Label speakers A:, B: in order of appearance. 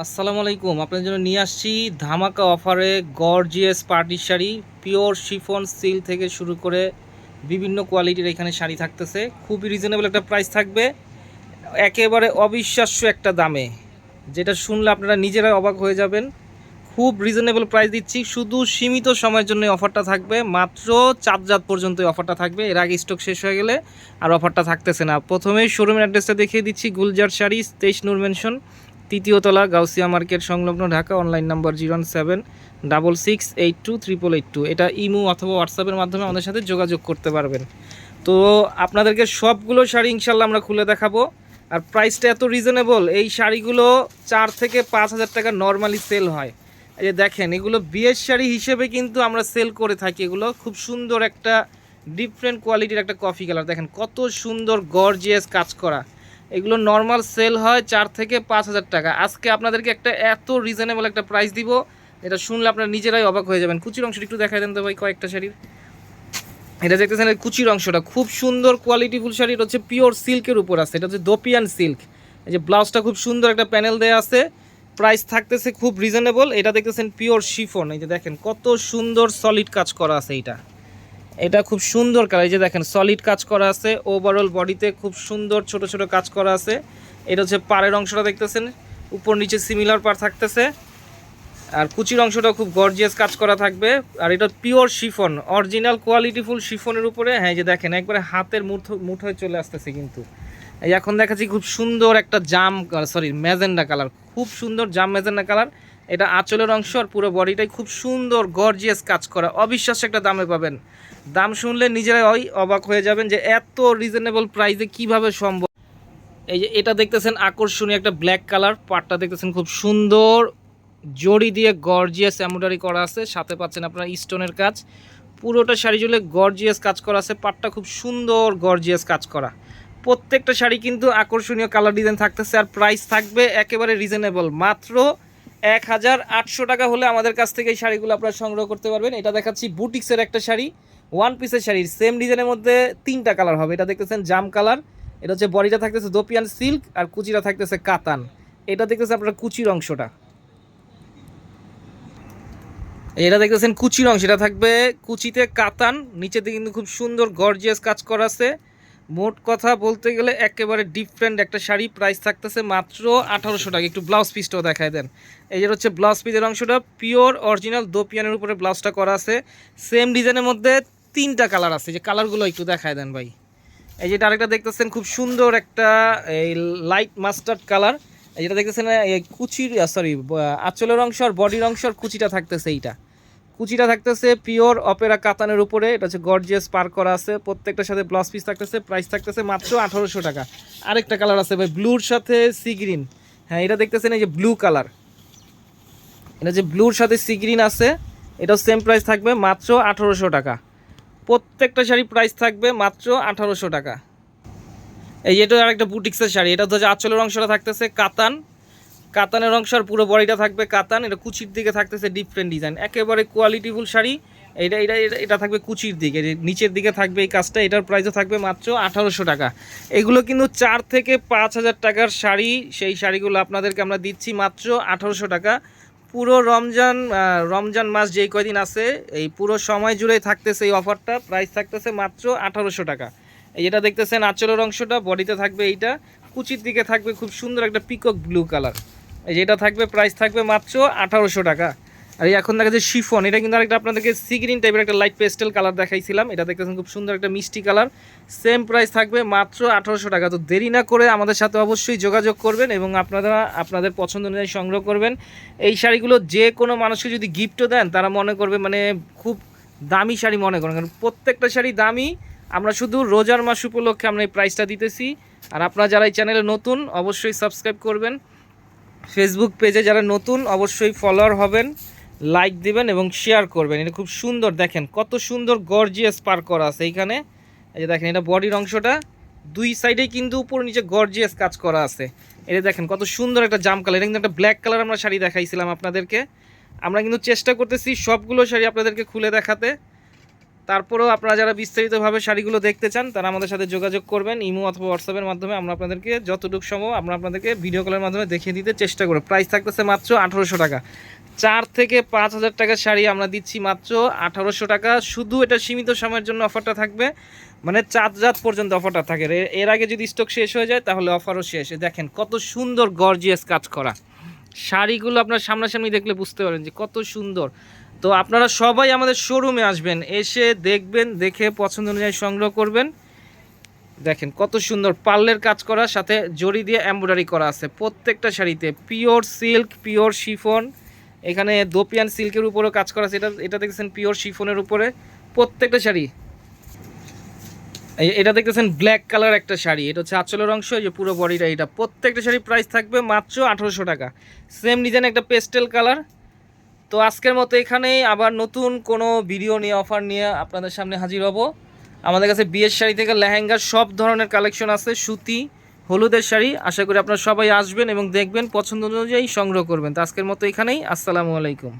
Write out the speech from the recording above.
A: আসসালামু আলাইকুম। আপনাদের জন্য নিয়ে আসছি ধামাকা অফারে gorgeous party sari, pure chiffon seal থেকে শুরু করে বিভিন্ন কোয়ালিটির এখানে শাড়ি থাকতেছে। খুবই রিজনেবল একটা প্রাইস থাকবে। একেবারে অবিশ্বাস্য একটা দামে। যেটা শুনলে আপনারা নিজেরাই অবাক হয়ে যাবেন। খুব রিজনেবল প্রাইস দিচ্ছি। শুধু সীমিত সময়ের জন্য অফারটা থাকবে। মাত্র চার জাত পর্যন্ত অফারটা থাকবে। এর আগে স্টক শেষ হয়ে গেলে আর অফারটা থাকতেছে না। প্রথমেই শোরুমের অ্যাড্রেসটা দেখিয়ে দিচ্ছি। গুলজার শাড়ি, তেইশ নূর মেনশন তৃতীয় তলা গাউসিয়া মার্কেট সংলগ্ন Dhaka online number zero seven double six eight two triple eight two এটা ইমো অথবা হোয়াটসঅ্যাপের মাধ্যমে আমাদের সাথে যোগাযোগ করতে পারবেন। তো আপনাদেরকে সবগুলো শাড়ি ইনশাল্লাহ আমরা খুলে দেখাবো। আর প্রাইসটা এত রিজনেবল এই শাড়িগুলো চার থেকে পাঁচ হাজার টাকা নর্মালি সেল হয়। এই যে দেখেন, এগুলো বিয়ের শাড়ি হিসেবে কিন্তু আমরা সেল করে থাকি। এগুলো খুব সুন্দর একটা ডিফারেন্ট কোয়ালিটির একটা কফি কালার দেখেন কত সুন্দর গর্জিয়াস কাজ করা। এগুলো নর্মাল সেল হয় চার থেকে পাঁচ হাজার টাকা। আজকে আপনাদেরকে একটা এত রিজনেবল একটা প্রাইস দিব, এটা শুনলে আপনারা নিজেরাই অবাক হয়ে যাবেন। কুচির অংশটা একটু দেখাই দেন তো ভাই কয়েকটা শাড়ির। এটা দেখতেছেন এই কুচির অংশটা। খুব সুন্দর কোয়ালিটিফুল শাড়ি এটা হচ্ছে পিওর সিল্কের উপর আছে। এটা হচ্ছে দোপিয়ান সিল্ক এই যে ব্লাউজটা খুব সুন্দর একটা প্যানেল দেওয়া আছে। প্রাইস থাকতেছে খুব রিজনেবল এটা দেখতেছেন পিওর শিফন এই যে দেখেন কত সুন্দর সলিড কাজ করা আছে এটা এটা খুব সুন্দর কালার, এই যে দেখেন সলিড কাজ করা আছে ওভারঅল বডিতে খুব সুন্দর ছোট ছোট কাজ করা আছে। এটা হচ্ছে পাড়ের অংশটা দেখতেছেন, উপর নিচে সিমিলার পার থাকতেছে। আর কুচির অংশটা খুব গর্জিয়াস কাজ করা থাকবে। আর এটা পিওর শিফন অরিজিনাল কোয়ালিটিফুল শিফনের উপরে। হ্যাঁ যে দেখেন, একবারে হাতের মুঠো, মুঠোয় চলে আসতেছে কিন্তু। এখন দেখাচ্ছি খুব সুন্দর একটা জাম সরি ম্যাজেন্ডা কালার, খুব সুন্দর জাম ম্যাজেন্ডা কালার। এটা আঁচলের অংশ আর পুরো বডিটাই খুব সুন্দর গর্জিয়াস কাজ করা। অবিশ্বাস্য একটা দামে পাবেন। দাম শুনলে নিজেরাই অবাক হয়ে যাবেন যে এত রিজনেবল প্রাইসে কীভাবে সম্ভব। এই যে এটা দেখতেছেন আকর্ষণীয় একটা ব্ল্যাক কালার পাটটা দেখতেছেন খুব সুন্দর। জড়ি দিয়ে গর্জিয়াস এমব্রয়ডারি করা আছে, সাথে পাচ্ছেন আপনার স্টোনের কাজ। পুরোটা শাড়ি জুড়ে গর্জিয়াস কাজ করা আছে, পাটটা খুব সুন্দর গর্জিয়াস কাজ করা। প্রত্যেকটা শাড়ি কিন্তু আকর্ষণীয় কালার ডিজাইন থাকতেছে আর প্রাইস থাকবে একেবারে রিজনেবল মাত্র এক হাজার আটশো টাকা হলে আমাদের কাছ থেকে এই শাড়িগুলো আপনারা সংগ্রহ করতে পারবেন। এটা দেখাচ্ছি বুটিক্সের একটা শাড়ি ওয়ান পিসের শাড়ি সেম ডিজাইনের মধ্যে তিনটা কালার হবে। এটা দেখতেছেন জাম কালার এটা হচ্ছে বডিটা থাকতেছে দোপিয়ান সিল্ক আর কুচিটা থাকতেছে কাতান। এটা দেখতেছে আপনার কুচির অংশটা। এটা দেখতেছেন কুচির অংশ, এটা থাকবে কুচিতে কাতান, নিচেতে কিন্তু খুব সুন্দর গর্জিয়াস কাজ করা আছে। মোট কথা বলতে গেলে একেবারে ডিফারেন্ট একটা শাড়ি প্রাইস থাকতেছে মাত্র আঠারোশো টাকা। একটু ব্লাউজ পিসটাও দেখায় দেন। এই যে হচ্ছে ব্লাউজ পিসের অংশটা পিওর অরিজিনাল দোপিয়ানের উপরে ব্লাউজটা করা আছে। সেম ডিজাইনের মধ্যে তিনটা কালার আছে। যে কালারগুলো একটু দেখায় দেন ভাই। এই যেটা আরেকটা দেখতেছেন, খুব সুন্দর একটা, এই লাইট মাস্টার্ড কালার যেটা দেখতেছেন কুচির সরি আঁচলের অংশ আর বডির অংশ আর কুচিটা থাকতেছে এইটা। কুচিটা থাকতেছে পিওর অপেরা কাতানের উপরে। এটা হচ্ছে গর্জিয়াস পার করা আছে। প্রত্যেকটার সাথে ব্লাউজ পিস থাকতেছে প্রাইস থাকতেছে মাত্র আঠারোশো টাকা। আরেকটা কালার আছে ভাই ব্লুর সাথে সি গ্রিন হ্যাঁ এটা দেখতেছেন এই যে ব্লু কালার এটা যে ব্লুর সাথে সি গ্রিন আছে, এটাও সেম প্রাইস থাকবে মাত্র আঠারোশো টাকা। প্রত্যেকটা শাড়ি প্রাইস থাকবে মাত্র আঠারোশো টাকা। এই এটা আরেকটা বুটিক্সের শাড়ি। এটা হচ্ছে আঁচলের অংশটা থাকতেছে কাতান। কাতানের অংশ আর পুরো বডিটা থাকবে কাতান, এটা কুচির দিকে থাকতেছে ডিফারেন্ট ডিজাইন একেবারে কোয়ালিটিফুল শাড়ি, এটা এটা, এটা- এটা থাকবে কুচির দিকে নিচের দিকে থাকবে এই কাজটা, এটার প্রাইসও থাকবে মাত্র আঠারোশো টাকা। এগুলো কিন্তু চার থেকে পাঁচ হাজার টাকার শাড়ি, সেই শাড়িগুলো আপনাদেরকে আমরা দিচ্ছি মাত্র আঠারোশো টাকা। পুরো রমজান রমজান মাস যেই কয়দিন আছে, এই পুরো সময় জুড়েই থাকতেছে এই অফারটা প্রাইস থাকতেছে মাত্র আঠারোশো টাকা। এই যেটা দেখতেছেন আঁচলের অংশটা বডিতে থাকবে এইটা, কুচির দিকে থাকবে খুব সুন্দর একটা পিকক ব্লু কালার এই যেটা থাকবে প্রাইস থাকবে মাত্র আঠারোশো টাকা। আর এই এখন দেখা যায় শিফন এটা কিন্তু আরেকটা আপনাদেরকে সিগ্রিন টাইপের একটা লাইট পেস্টেল কালার দেখাইছিলাম। এটা দেখতেছেন খুব সুন্দর একটা মিষ্টি কালার সেম প্রাইস থাকবে মাত্র আঠারোশো টাকা। তো দেরি না করে আমাদের সাথে অবশ্যই যোগাযোগ করবেন এবং আপনারা আপনাদের পছন্দ অনুযায়ী সংগ্রহ করবেন। এই শাড়িগুলো যে কোনো মানুষকে যদি গিফটও দেন, তারা মনে করবে মানে খুব দামি শাড়ি মনে করেন। কারণ প্রত্যেকটা শাড়ি দামি। আমরা শুধু রোজার মাস উপলক্ষে আমরা এই প্রাইসটা দিতেছি। আর আপনারা যারা এই চ্যানেলে নতুন, অবশ্যই সাবস্ক্রাইব করবেন। ফেসবুক পেজে যারা নতুন, অবশ্যই ফলোয়ার হবেন লাইক দিবেন এবং শেয়ার করবেন। এটা খুব সুন্দর দেখেন, কত সুন্দর গর্জিয়াস পার করা আছে এইখানে। এই যে দেখেন, এটা বডির অংশটা, দুই সাইডেই কিন্তু উপর নিচে গর্জিয়াস কাজ করা আছে। এটা দেখেন, কত সুন্দর একটা জাম কালার এটা কিন্তু একটা ব্ল্যাক কালার আমরা শাড়ি দেখাইছিলাম আপনাদেরকে। আমরা কিন্তু চেষ্টা করতেছি সবগুলো শাড়ি আপনাদেরকে খুলে দেখাতে। তারপরেও আপনারা যারা বিস্তারিতভাবে শাড়িগুলো দেখতে চান, তারা আমাদের সাথে যোগাযোগ করবেন ইমো অথবা হোয়াটসঅ্যাপের মাধ্যমে। আমরা আপনাদেরকে যতটুকু সম্ভব আমরা আপনাদেরকে ভিডিও কলের মাধ্যমে দেখিয়ে দিতে চেষ্টা করব। প্রাইস থাকতেছে মাত্র আঠারোশো টাকা। চার থেকে পাঁচ হাজার টাকার শাড়ি আমরা দিচ্ছি মাত্র আঠারোশো টাকা। শুধু এটা সীমিত সময়ের জন্য অফারটা থাকবে। মানে চাঁদ রাত পর্যন্ত অফারটা থাকে। এর- আগে যদি স্টক শেষ হয়ে যায়, তাহলে অফারও শেষ। দেখেন কত সুন্দর গর্জিয়াস কাজ করা। শাড়িগুলো আপনার সামনাসামনি দেখলে বুঝতে পারেন যে কত সুন্দর। তো আপনারা সবাই আমাদের শোরুমে আসবেন, এসে দেখবেন, দেখে পছন্দ অনুযায়ী সংগ্রহ করবেন। দেখেন কত সুন্দর পার্লের কাজ করা, সাথে জড়ি দিয়ে এমব্রয়ডারি করা আছে। প্রত্যেকটা শাড়িতে পিওর সিল্ক পিওর শিফন এখানে দোপিয়ান সিল্কের উপরেও কাজ করা আছে। এটা এটা দেখছেন পিওর শিফনের উপরে। প্রত্যেকটা শাড়ি। এটা দেখতেছেন ব্ল্যাক কালার একটা শাড়ি। এটা হচ্ছে আঁচলের অংশ, এই যে পুরো বডিটা এটা। প্রত্যেকটা শাড়ি প্রাইস থাকবে মাত্র আঠারোশো টাকা। সেম ডিজাইন একটা পেস্টেল কালার তো আজকের মতো এখানেই আবার নতুন কোনো ভিডিও নিয়ে অফার নিয়ে আপনাদের সামনে হাজির হব। আমাদের কাছে বিয়ের শাড়ি থেকে লেহেঙ্গা সব ধরনের কালেকশন আছে, সুতি, হলুদের শাড়ি। আশা করি আপনারা সবাই আসবেন এবং দেখবেন, পছন্দ অনুযায়ী সংগ্রহ করবেন। তো আজকের মতো এখানেই, আসসালামু আলাইকুম।